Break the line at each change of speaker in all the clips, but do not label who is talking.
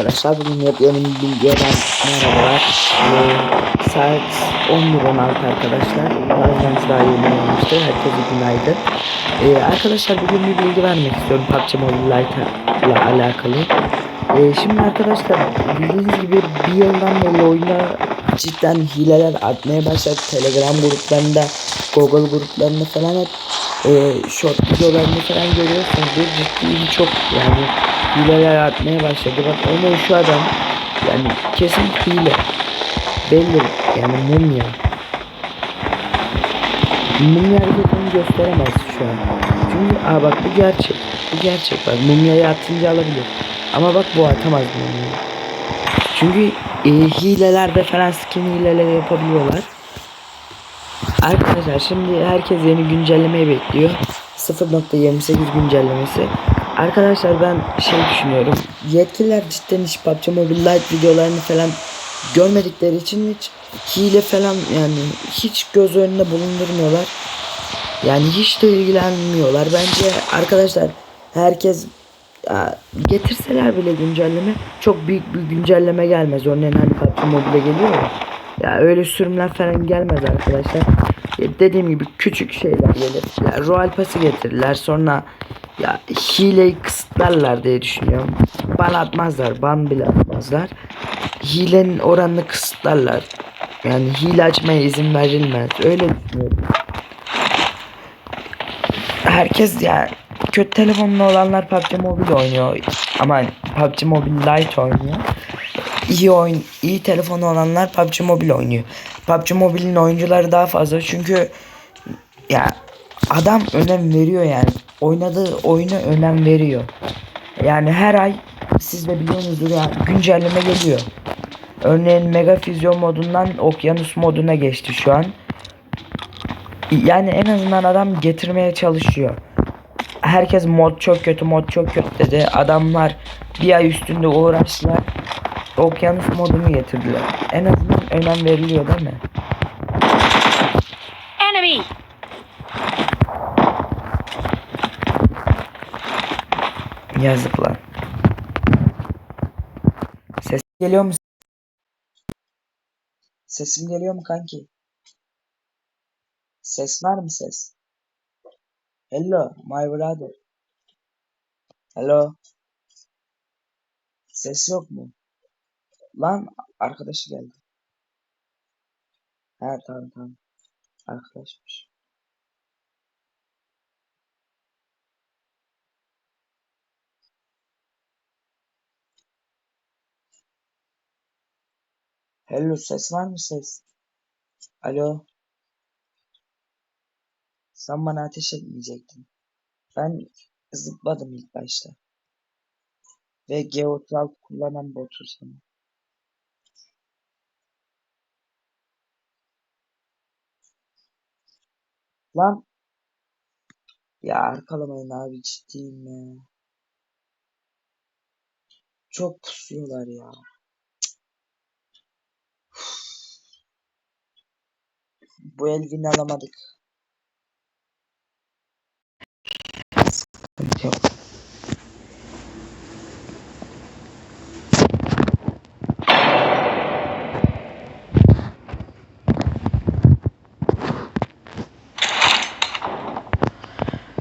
arkadaşlar. Bugün yepyeni bir bilgilerden merhabalar. Ee, saat 11.16 arkadaşlar. Bazen daha yeni olmuştu. Herkese günaydın. Ee, arkadaşlar bugün bir bilgi vermek istiyorum PUBG Mobile Lite ile alakalı. Ee, şimdi arkadaşlar bildiğiniz gibi bir yıldan beri oyuna cidden hileler atmaya başladı. Telegram gruplarında, Google gruplarında falan hep e, short videolarını falan görüyorsunuz. Ciddi çok yani hileler atmaya başladı. Bak oynayan şu adam yani kesin hile. Belli yani mumya. Mumya hareketini gösteremez şu an. Çünkü aa bak bu gerçek. Bu gerçek bak mumyayı atınca alabilir. Ama bak bu atamaz mumyayı. Çünkü e, hilelerde falan skin hileleri yapabiliyorlar. Arkadaşlar şimdi herkes yeni güncellemeyi bekliyor. 0.28 güncellemesi. Arkadaşlar ben şey düşünüyorum. Yetkililer cidden hiç PUBG Mobile Lite videolarını falan görmedikleri için hiç hile falan yani hiç göz önünde bulundurmuyorlar. Yani hiç de ilgilenmiyorlar. Bence arkadaşlar herkes getirseler bile güncelleme çok büyük bir güncelleme gelmez. Örneğin hani PUBG Mobile geliyor ya. Ya öyle sürümler falan gelmez arkadaşlar. Ya dediğim gibi küçük şeyler gelir. Ya Royal Pass'ı getirirler. Sonra ya hileyi kısıtlarlar diye düşünüyorum. Ban atmazlar. Ban bile atmazlar. Hilenin oranını kısıtlarlar. Yani hile açmaya izin verilmez. Öyle düşünüyorum. Herkes ya kötü telefonlu olanlar PUBG Mobile oynuyor. Ama PUBG Mobile Lite oynuyor iyi oyun iyi telefonu olanlar PUBG Mobile oynuyor. PUBG Mobile'in oyuncuları daha fazla çünkü ya adam önem veriyor yani. Oynadığı oyuna önem veriyor. Yani her ay siz de biliyorsunuzdur ya güncelleme geliyor. Örneğin Mega Füzyon modundan Okyanus moduna geçti şu an. Yani en azından adam getirmeye çalışıyor. Herkes mod çok kötü mod çok kötü dedi. Adamlar bir ay üstünde uğraştılar okyanus modunu getirdiler. En azından önem veriliyor değil mi?
Enemy!
Yazık lan. Ses geliyor mu? Sesim geliyor mu kanki? Ses var mı ses? Hello my brother. Hello. Ses yok mu? Lan arkadaşı geldi. He tamam tamam. Arkadaşmış. Hello ses var mı ses? Alo. Sen bana ateş etmeyecektin. Ben zıpladım ilk başta. Ve G36 kullanan botu sana. Lan. Ya arkalamayın abi ciddiyim ya. Çok pusuyorlar ya. Bu Elvin'i alamadık. Yok.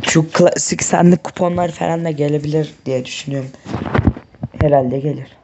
Şu klasik sandık kuponlar falan da gelebilir diye düşünüyorum. Herhalde gelir.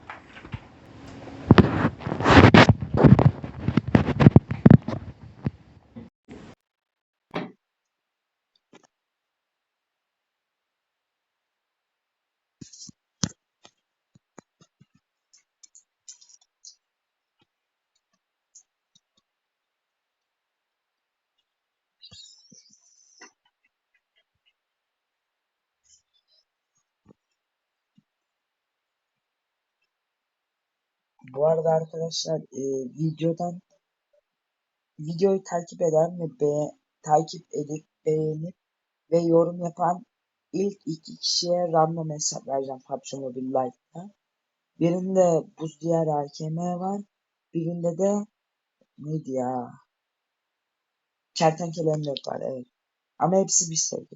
Bu arada arkadaşlar e, videodan videoyu takip eden ve be, takip edip beğenip ve yorum yapan ilk iki kişiye random hesap vereceğim PUBG Mobile Lite'da. Birinde Buz Diyar AKM var. Birinde de neydi ya? Kertenkele M4 var evet. Ama hepsi bir sevgi.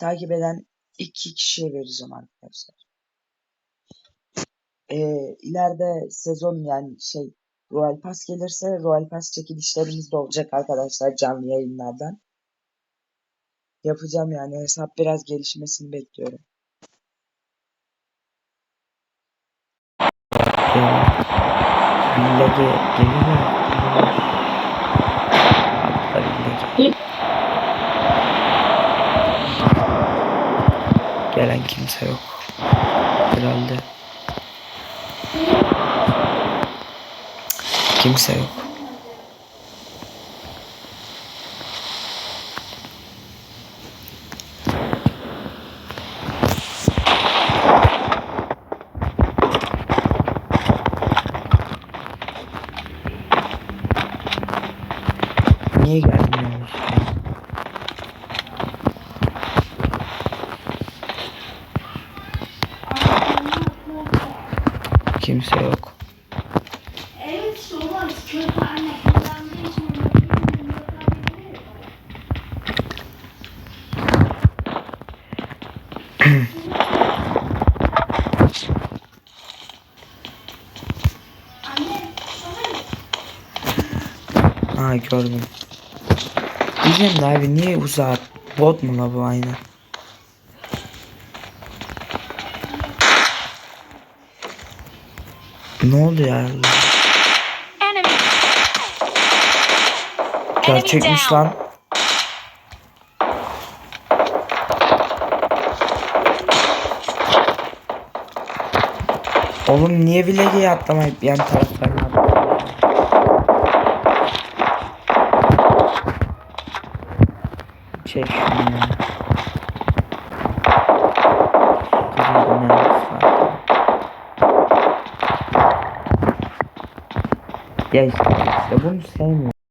Takip eden
iki kişiye vereceğim arkadaşlar. Ee, ileride sezon yani şey Royal Pass gelirse Royal Pass çekilişlerimiz de olacak arkadaşlar canlı yayınlardan. Yapacağım yani hesap biraz gelişmesini bekliyorum.
Yani village gelir mi? Kimse yok. Gelmiyorsunuz? Kimse yok. Ha gördüm. Diyeceğim de abi niye uzak? Bot mu la bu aynen? Ne oldu ya? Gerçekmiş lan. Oğlum niye village'ye atlamayıp yan taraflarına Çek var. Ya işte, işte bunu sevmiyorum.